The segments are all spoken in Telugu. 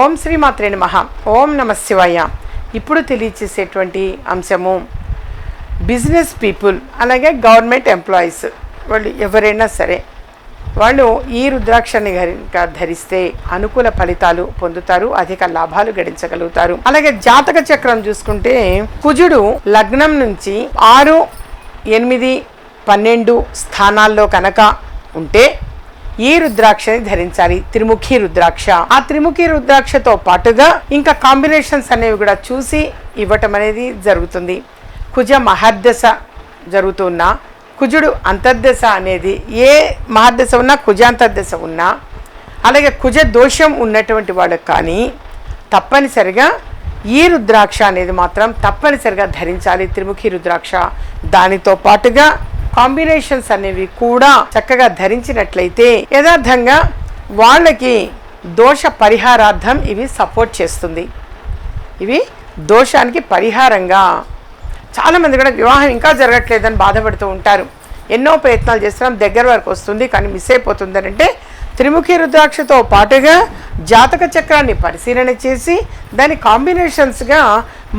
ఓం శ్రీ మాత్రే నమః. ఓం నమ శివయ్య ఇప్పుడు తెలియచేసేటువంటి అంశము బిజినెస్ పీపుల్ అలాగే గవర్నమెంట్ ఎంప్లాయీస్ వాళ్ళు ఎవరైనా సరే వాళ్ళు ఈ రుద్రాక్షని కనుక ధరిస్తే అనుకూల ఫలితాలు పొందుతారు అధిక లాభాలు గడించగలుగుతారు. అలాగే జాతక చక్రం చూసుకుంటే కుజుడు లగ్నం నుంచి ఆరు ఎనిమిది పన్నెండు స్థానాల్లో కనుక ఉంటే ఈ రుద్రాక్షని ధరించాలి? త్రిముఖి రుద్రాక్ష. ఆ త్రిముఖి రుద్రాక్షతో పాటుగా ఇంకా కాంబినేషన్స్ అనేవి కూడా చూసి ఇవ్వటం అనేది జరుగుతుంది. కుజ మహర్దశ జరుగుతున్న కుజుడు అంతర్దశ అనేది ఏ మహర్దశ ఉన్నా కుజాంతర్దశ ఉన్నా అలాగే కుజ దోషం ఉన్నటువంటి వాళ్ళకి కానీ తప్పనిసరిగా ఈ రుద్రాక్ష అనేది మాత్రం తప్పనిసరిగా ధరించాలి త్రిముఖి రుద్రాక్ష. దానితో పాటుగా కాంబినేషన్స్ అనేవి కూడా చక్కగా ధరించినట్లయితే యథార్థంగా వాళ్ళకి దోష పరిహారార్థం ఇవి సపోర్ట్ చేస్తుంది. ఇవి దోషానికి పరిహారంగా. చాలామంది కూడా వివాహం ఇంకా జరగట్లేదని బాధపడుతూ ఉంటారు. ఎన్నో ప్రయత్నాలు చేస్తున్నాం దగ్గర వరకు వస్తుంది కానీ మిస్ అయిపోతుందని అంటే త్రిముఖి రుద్రాక్షతో పాటుగా జాతక చక్రాన్ని పరిశీలన చేసి దాని కాంబినేషన్స్గా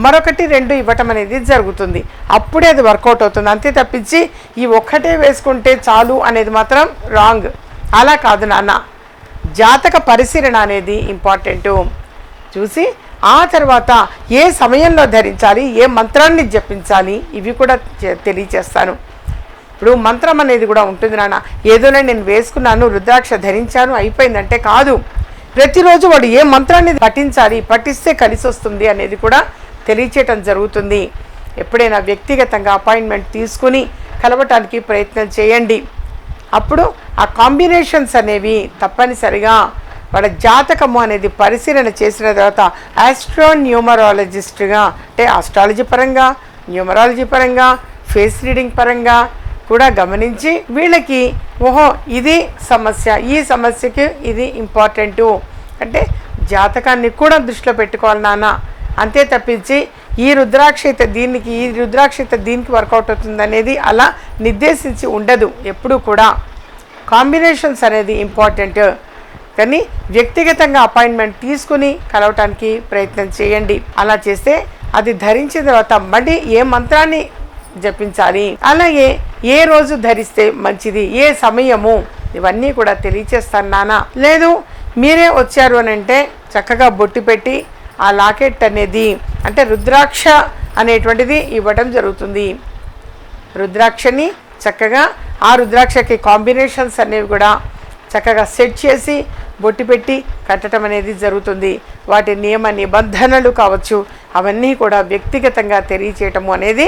మరొకటి రెండు ఇవ్వటం అనేది జరుగుతుంది. అప్పుడే అది వర్కౌట్ అవుతుంది. అంతే తప్పించి ఈ ఒక్కటే వేసుకుంటే చాలు అనేది మాత్రం రాంగ్ అలా కాదు నాన్న. జాతక పరిశీలన అనేది ఇంపార్టెంటు చూసి ఆ తర్వాత ఏ సమయంలో ధరించాలి ఏ మంత్రాన్ని జపించాలి ఇవి కూడా తెలియచేస్తాను. ఇప్పుడు మంత్రం అనేది కూడా ఉంటుంది నాన్న. ఏదోనే నేను వేసుకున్నాను రుద్రాక్ష ధరించాను అయిపోయిందంటే కాదు. ప్రతిరోజు వాడు ఏ మంత్రాన్ని పఠించాలి పఠిస్తే కలిసి వస్తుంది అనేది కూడా తెలియచేయటం జరుగుతుంది. ఎప్పుడైనా వ్యక్తిగతంగా అపాయింట్మెంట్ తీసుకుని కలవటానికి ప్రయత్నం చేయండి. అప్పుడు ఆ కాంబినేషన్స్ అనేవి తప్పనిసరిగా వాళ్ళ జాతకము అనేది పరిశీలన చేసిన తర్వాత ఆస్ట్రో న్యూమరాలజిస్ట్గా అంటే ఆస్ట్రాలజీ పరంగా న్యూమరాలజీ పరంగా ఫేస్ రీడింగ్ పరంగా కూడా గమనించి వీళ్ళకి ఓహో ఇది సమస్య. ఈ సమస్యకి ఇది ఇంపార్టెంటు అంటే జాతకాన్ని కూడా దృష్టిలో పెట్టుకోవాలి నాన్న. అంతే తప్పించి ఈ రుద్రాక్ష అయితే దీనికి ఈ రుద్రాక్ష అయితే దీనికి వర్కౌట్ అవుతుంది అనేది అలా నిర్దేశించి ఉండదు ఎప్పుడూ కూడా. కాంబినేషన్స్ అనేది ఇంపార్టెంట్ కానీ వ్యక్తిగతంగా అపాయింట్మెంట్ తీసుకుని కలవటానికి ప్రయత్నం చేయండి. అలా చేస్తే అది ధరించిన తర్వాత మళ్ళీ ఏ మంత్రాన్ని జపించాలి. అలాగే ఏ రోజు ధరిస్తే మంచిది ఏ సమయము ఇవన్నీ కూడా తెలియచేస్తాను లేదు మీరే వచ్చారు అని అంటే చక్కగా బొట్టు పెట్టి ఆ లాకెట్ అనేది అంటే రుద్రాక్ష అనేటువంటిది ఇవ్వడం జరుగుతుంది. రుద్రాక్షని చక్కగా ఆ రుద్రాక్షకి కాంబినేషన్స్ అనేవి కూడా చక్కగా సెట్ చేసి బొట్టు పెట్టి కట్టడం అనేది జరుగుతుంది. వాటి నియమ నిబంధనలు కావచ్చు అవన్నీ కూడా వ్యక్తిగతంగా తెలియచేయటము అనేది